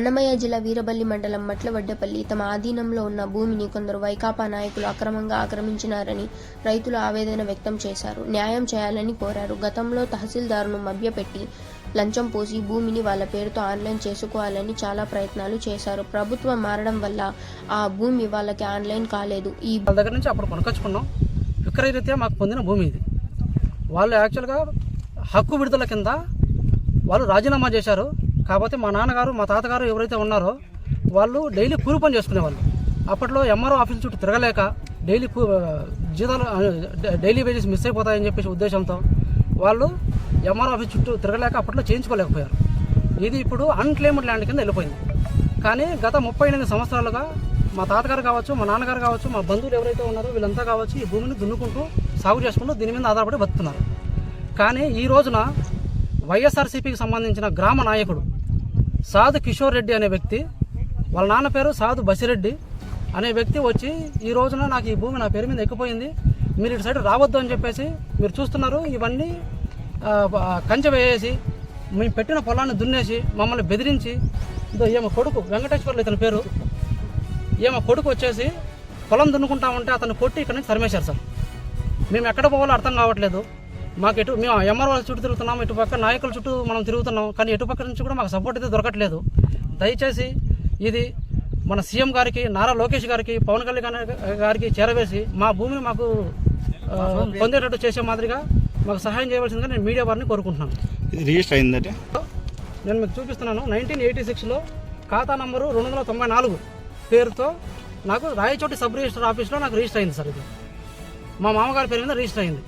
అన్నమయ్య జిల్లా వీరబల్లి మండలం మట్లవడ్డపల్లి తమ ఆధీనంలో ఉన్న భూమిని కొందరు వైకాపా నాయకులు అక్రమంగా ఆక్రమించినారని రైతులు ఆవేదన వ్యక్తం చేశారు. న్యాయం చేయాలని కోరారు. గతంలో తహసీల్దార్ను మభ్యపెట్టి లంచం పోసి భూమిని వాళ్ళ పేరుతో ఆన్లైన్ చేసుకోవాలని చాలా ప్రయత్నాలు చేశారు. ప్రభుత్వం మారడం వల్ల ఆ భూమి వాళ్ళకి ఆన్లైన్ కాలేదు. ఈ దగ్గర నుంచి అప్పుడు కొనుకొచ్చుకున్నాం విక్రయరీత్యా మాకు పొందిన భూమి ఇది. వాళ్ళు యాక్చువల్గా హక్కు విడుదల కింద వాళ్ళు రాజీనామా చేశారు. కాకపోతే మా నాన్నగారు మా తాతగారు ఎవరైతే ఉన్నారో వాళ్ళు డైలీ కూలి పని చేసుకునేవాళ్ళు. అప్పట్లో ఎంఆర్ఓ ఆఫీస్ చుట్టూ తిరగలేక డైలీ జీతాలు డైలీ వేజెస్ మిస్ అయిపోతాయని చెప్పేసి ఉద్దేశంతో వాళ్ళు ఎంఆర్ఓ ఆఫీస్ చుట్టూ తిరగలేక అప్పట్లో చేయించుకోలేకపోయారు. ఇది ఇప్పుడు అన్క్లెయిమ్డ్ ల్యాండ్ కింద వెళ్ళిపోయింది. కానీ గత ముప్పై ఎనిమిది సంవత్సరాలుగా మా తాతగారు కావచ్చు మా నాన్నగారు కావచ్చు మా బంధువులు ఎవరైతే ఉన్నారో వీళ్ళంతా కావచ్చు ఈ భూమిని దున్నుకుంటూ సాగు చేసుకుంటూ దీని మీద ఆధారపడి బతుకుతున్నారు. కానీ ఈ రోజున వైఎస్ఆర్సీపీకి సంబంధించిన గ్రామ నాయకుడు సాధు కిషోర్ రెడ్డి అనే వ్యక్తి వాళ్ళ నాన్న పేరు సాధు బసిరెడ్డి అనే వ్యక్తి వచ్చి ఈ రోజున నాకు ఈ భూమి నా పేరు మీద ఎక్కిపోయింది. మీరు ఇటు సైడ్ రావద్దు అని చెప్పేసి మీరు చూస్తున్నారు. ఇవన్నీ కంచె వేసేసి మేము పెట్టిన పొలాన్ని దున్నేసి మమ్మల్ని బెదిరించి ఇదో ఏమో కొడుకు వెంకటేశ్వర్లు ఇతని పేరు ఏమో కొడుకు వచ్చేసి పొలం దున్నుకుంటా ఉంటే అతను కొట్టి ఇక్కడ నుంచి తరిమేశారు సార్. మేము ఎక్కడ పోవాలో అర్థం కావట్లేదు. మాకు ఎటు మేము ఎంఆర్ వాళ్ళ చుట్టూ తిరుగుతున్నాం ఇటు పక్క నాయకుల చుట్టూ మనం తిరుగుతున్నాం కానీ ఎటు పక్క నుంచి కూడా మాకు సపోర్ట్ అయితే దొరకట్లేదు. దయచేసి ఇది మన సీఎం గారికి నారా లోకేష్ గారికి పవన్ కళ్యాణ్ గారికి చేరవేసి మా భూమిని మాకు పొందేటట్టు చేసే మాదిరిగా మాకు సహాయం చేయవలసిందిగా నేను మీడియా వారిని కోరుకుంటున్నాను. ఇది రిజిస్టర్ అయిందంటే నేను మీకు చూపిస్తున్నాను నైన్టీన్ ఎయిటీ సిక్స్లో ఖాతా నంబరు రెండు వందల తొంభై నాలుగు పేరుతో నాకు రాయచోటి సబ్ రిజిస్టర్ ఆఫీస్లో నాకు రిజిస్టర్ అయింది సార్ ఇది. మా మామగారి పేరు మీద రిజిస్టర్ అయింది.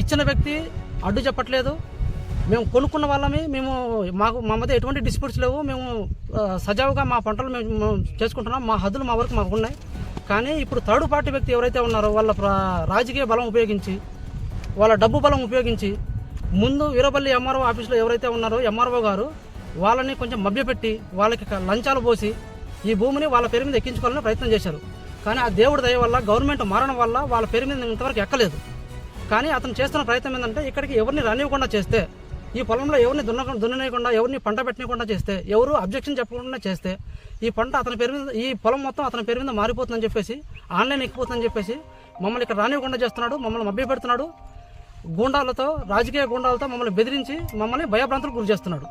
ఇచ్చిన వ్యక్తి అడ్డు చెప్పట్లేదు. మేము కొనుక్కున్న వాళ్ళమే మేము మాకు మా మధ్య ఎటువంటి డిస్ప్యూట్స్ లేవు. మేము సజావుగా మా పంటలు మేము మేము చేసుకుంటున్నాం. మా హద్దులు మా వరకు మాకు ఉన్నాయి. కానీ ఇప్పుడు థర్డ్ పార్టీ వ్యక్తి ఎవరైతే ఉన్నారో వాళ్ళ రాజకీయ బలం ఉపయోగించి వాళ్ళ డబ్బు బలం ఉపయోగించి ముందు వీరపల్లి ఎంఆర్ఓ ఆఫీస్లో ఎవరైతే ఉన్నారో ఎంఆర్ఓ గారు వాళ్ళని కొంచెం మభ్యపెట్టి వాళ్ళకి లంచాలు పోసి ఈ భూమిని వాళ్ళ పేరు మీద ఎక్కించుకోవాలని ప్రయత్నం చేశారు. కానీ ఆ దేవుడి దయ వల్ల గవర్నమెంట్ మారడం వల్ల వాళ్ళ పేరు మీద ఇంతవరకు ఎక్కలేదు. కానీ అతను చేస్తున్న ప్రయత్నం ఏంటంటే ఇక్కడికి ఎవరిని రానివ్వకుండా చేస్తే ఈ పొలంలో ఎవరిని దున్న దున్ననేయకుండా ఎవరిని పంట పెట్టనీయకుండా చేస్తే ఎవరు అబ్జెక్షన్ చెప్పకుండా చేస్తే ఈ పంట అతని పేరు మీద ఈ పొలం మొత్తం అతని పేరు మీద మారిపోతుందని చెప్పేసి ఆన్లైన్ ఎక్కిపోతుందని చెప్పేసి మమ్మల్ని ఇక్కడ రానివ్వకుండా చేస్తున్నాడు మమ్మల్ని మభ్య పెడుతున్నాడు గూండాలతో రాజకీయ గూండాలతో మమ్మల్ని బెదిరించి మమ్మల్ని భయభ్రాంతులకు గురి చేస్తున్నాడు.